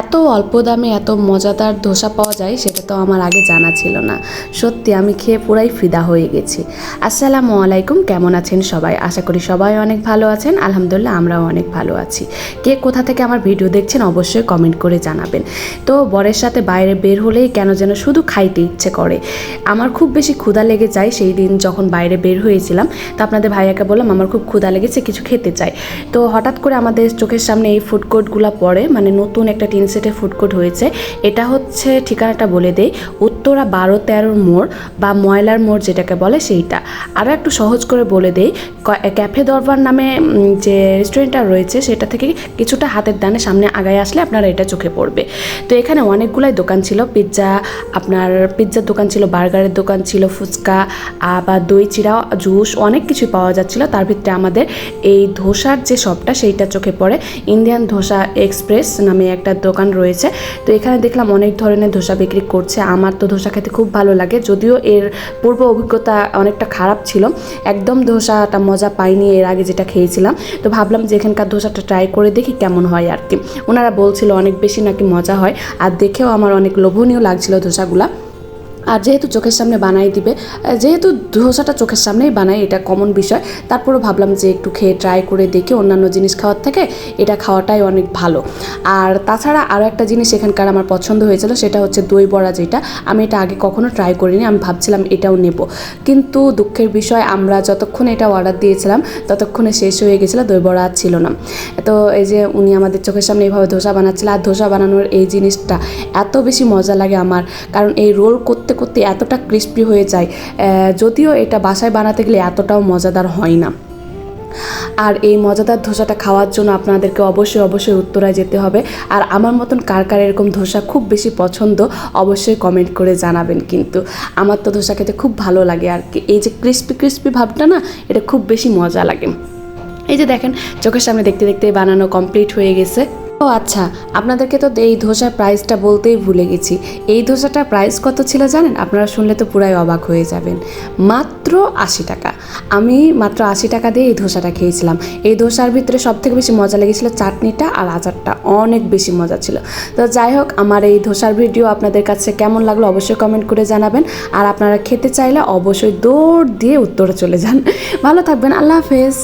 এত অল্প দামে এত মজাদার ধোসা পাওয়া যায়, সেটা তো আমার আগে জানা ছিল না। সত্যি, আমি খেয়ে পুরাই ফিদা হয়ে গেছি। আসসালামু আলাইকুম, কেমন আছেন সবাই? আশা করি সবাই অনেক ভালো আছেন। আলহামদুলিল্লাহ, আমরাও অনেক ভালো আছি। কে কোথা থেকে আমার ভিডিও দেখছেন, অবশ্যই কমেন্ট করে জানাবেন। তো বরের সাথে বাইরে বের হলেই কেন যেন শুধু খাইতে ইচ্ছে করে। আমার খুব বেশি ক্ষুধা লেগে যায় সেই দিন যখন বাইরে বের হয়েছিলাম। তো আপনাদের ভাইয়াকে বললাম, আমার খুব ক্ষুধা লেগেছে, কিছু খেতে চাই। তো হঠাৎ করে আমাদের চোখের সামনে এই ফুড কোর্টগুলো পড়ে মানে নতুন একটা টিন সেটের ফুড কোর্ট হয়েছে। এটা হচ্ছে ঠিকানাটা বলে দেই, উত্তরা বারো তেরোর মোড় বা ময়লার মোড় যেটাকে বলে সেইটা। আরও একটু সহজ করে বলে দেই ক্যাফে দরবার নামে যে রেস্টুরেন্টটা রয়েছে সেটা থেকে কিছুটা হাতের দানে সামনে আগায় আসলে আপনারা এটা চোখে পড়বে। তো এখানে অনেকগুলাই দোকান ছিল পিৎজা আপনার পিৎজার দোকান ছিল, বার্গারের দোকান ছিল, ফুচকা আবার দই চিরা জুস অনেক কিছুই পাওয়া যাচ্ছিল। তার ভিতরে আমাদের এই ধোসার যে শপটা সেইটা চোখে পড়ে। ইন্ডিয়ান ধোসা এক্সপ্রেস নামে একটা দোকান রয়েছে। তো এখানে দেখলাম অনেক ধরনের ধোসা বিক্রি করছে। আমার তো ধোসা খেতে খুব ভালো লাগে। যদিও এর পূর্ব অভিজ্ঞতা অনেকটা খারাপ ছিল। একদম ধোসাটা মজা পাইনি এর আগে যেটা খেয়েছিলাম। তো ভাবলাম যে এখানকার ধোসাটা ট্রাই করে দেখি কেমন হয় আর কি। ওনারা বলছিল অনেক বেশি নাকি মজা হয়। আর দেখেও আমার অনেক লোভনীয় লাগছিল ধোসাগুলা। আর যেহেতু চোখের সামনে বানাই দিবে যেহেতু ধোসাটা চোখের সামনেই বানাই, এটা কমন বিষয়। তারপরেও ভাবলাম যে একটু খেয়ে ট্রাই করে দেখি, অন্যান্য জিনিস খাওয়ার থেকে এটা খাওয়াটাই অনেক ভালো। আর তাছাড়া আরও একটা জিনিস এখানকার আমার পছন্দ হয়েছিল, সেটা হচ্ছে দই বড়া যেটা। আমি এটা আগে কখনো ট্রাই করিনি, আমি ভাবছিলাম এটাও নেব। কিন্তু দুঃখের বিষয়, আমরা যতক্ষণ এটা অর্ডার দিয়েছিলাম, ততক্ষণে শেষ হয়ে গেছিল, দই বড়া আর ছিল না। তো এই যে উনি আমাদের চোখের সামনে এইভাবে ধোসা বানাচ্ছিল, আর ধোসা বানানোর এই জিনিসটা এত বেশি মজা লাগে আমার। কারণ এই রোল করতে করতে করতে এতটা ক্রিস্পি হয়ে যায় যদিও এটা বাসায় বানাতে গেলে এতটাও মজাদার হয় না। আর এই মজাদার ধোসাটা খাওয়ার জন্য আপনাদেরকে অবশ্যই অবশ্যই উত্তরায় যেতে হবে। আর আমার মতন কার কার এরকম ধোসা খুব বেশি পছন্দ, অবশ্যই কমেন্ট করে জানাবেন কিন্তু। আমার তো ধোসা খেতে খুব ভালো লাগে আর কি। এই যে ক্রিস্পি ক্রিস্পি ভাবটা না, এটা খুব বেশি মজা লাগে। এই যে দেখেন, চোখের সামনে দেখতে দেখতে বানানো কমপ্লিট হয়ে গেছে। ও আচ্ছা আপনাদেরকে তো এই ধোসার প্রাইসটা বলতেই ভুলে গেছি। এই ধোসাটার প্রাইস কত ছিল জানেন? আপনারা শুনলে তো পুরাই অবাক হয়ে যাবেন। মাত্র আশি টাকা। আমি মাত্র আশি টাকা দিয়ে এই ধোসাটা খেয়েছিলাম। এই ধোসার ভিতরে সব থেকে বেশি মজা লেগেছিল চাটনিটা আর আচারটা। অনেক বেশি মজা ছিল। তো যাই হোক, আমার এই ধোসার ভিডিও আপনাদের কাছে কেমন লাগল অবশ্যই কমেন্ট করে জানাবেন। আর আপনারা খেতে চাইলে অবশ্যই দৌড় দিয়ে উত্তরে চলে যান। ভালো থাকবেন, আল্লাহ হাফেজ।